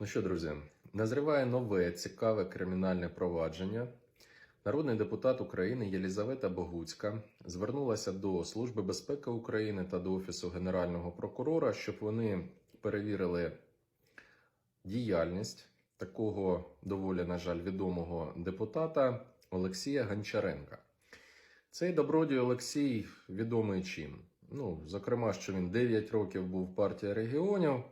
Ну що, друзі, назріває нове цікаве кримінальне провадження. Народний депутат України Єлізавета Богуцька звернулася до Служби безпеки України та до Офісу Генерального прокурора, щоб вони перевірили діяльність такого доволі, на жаль, відомого депутата Олексія Гончаренка. Цей добродій Олексій відомий чим? Ну, зокрема, що він 9 років був в партії регіонів,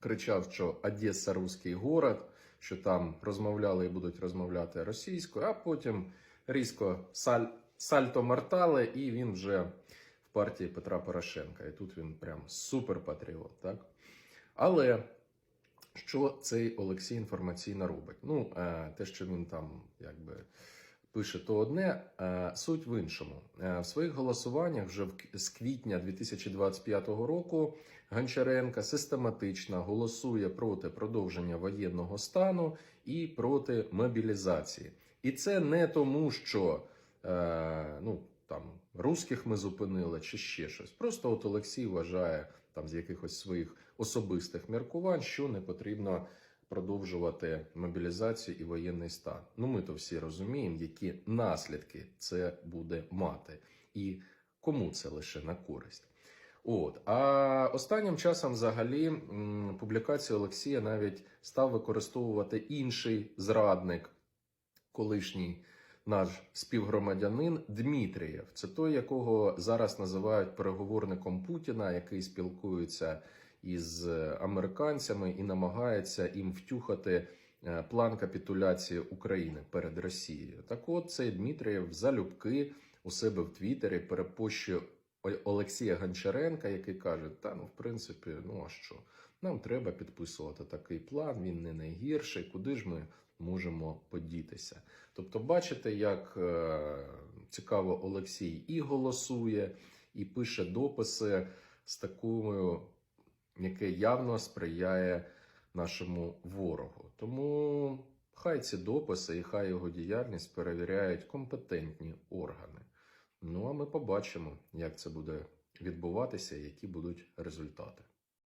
кричав, що Одеса руський город, що там розмовляли і будуть розмовляти російською, а потім різко саль, сальто мортале, і він вже в партії Петра Порошенка. І тут він прям суперпатріот. Так? Але що цей Олексій інформаційно робить? Ну, е, те, що він там якби. Пише то одне, е, суть в іншому. Е, В своїх голосуваннях вже з квітня 2025 року Гончаренка систематично голосує проти продовження воєнного стану і проти мобілізації. І це не тому, що е, ну, там, русських ми зупинили чи ще щось. Просто от Олексій вважає там з якихось своїх особистих міркувань, що не потрібно продовжувати мобілізацію і воєнний стан. Ну, ми то всі розуміємо, які наслідки це буде мати, і кому це лише на користь. От а останнім часом, взагалі, публікацію Олексія навіть став використовувати інший зрадник, колишній наш співгромадянин Дмитрієв. Це той, якого зараз називають переговорником Путіна, який спілкується із е, американцями і намагається їм втюхати е, план капітуляції України перед Росією. Так от цей Дмитрієв залюбки у себе в Твіттері перепощує Олексія Гончаренка, який каже: та ну, в принципі, ну а що? Нам треба підписувати такий план, він не найгірший. Куди ж ми можемо подітися? Тобто, бачите, як е, цікаво Олексій і голосує, і пише дописи з такою, яке явно сприяє нашому ворогу. Тому хай ці дописи і хай його діяльність перевіряють компетентні органи. Ну а ми побачимо, як це буде відбуватися, і які будуть результати.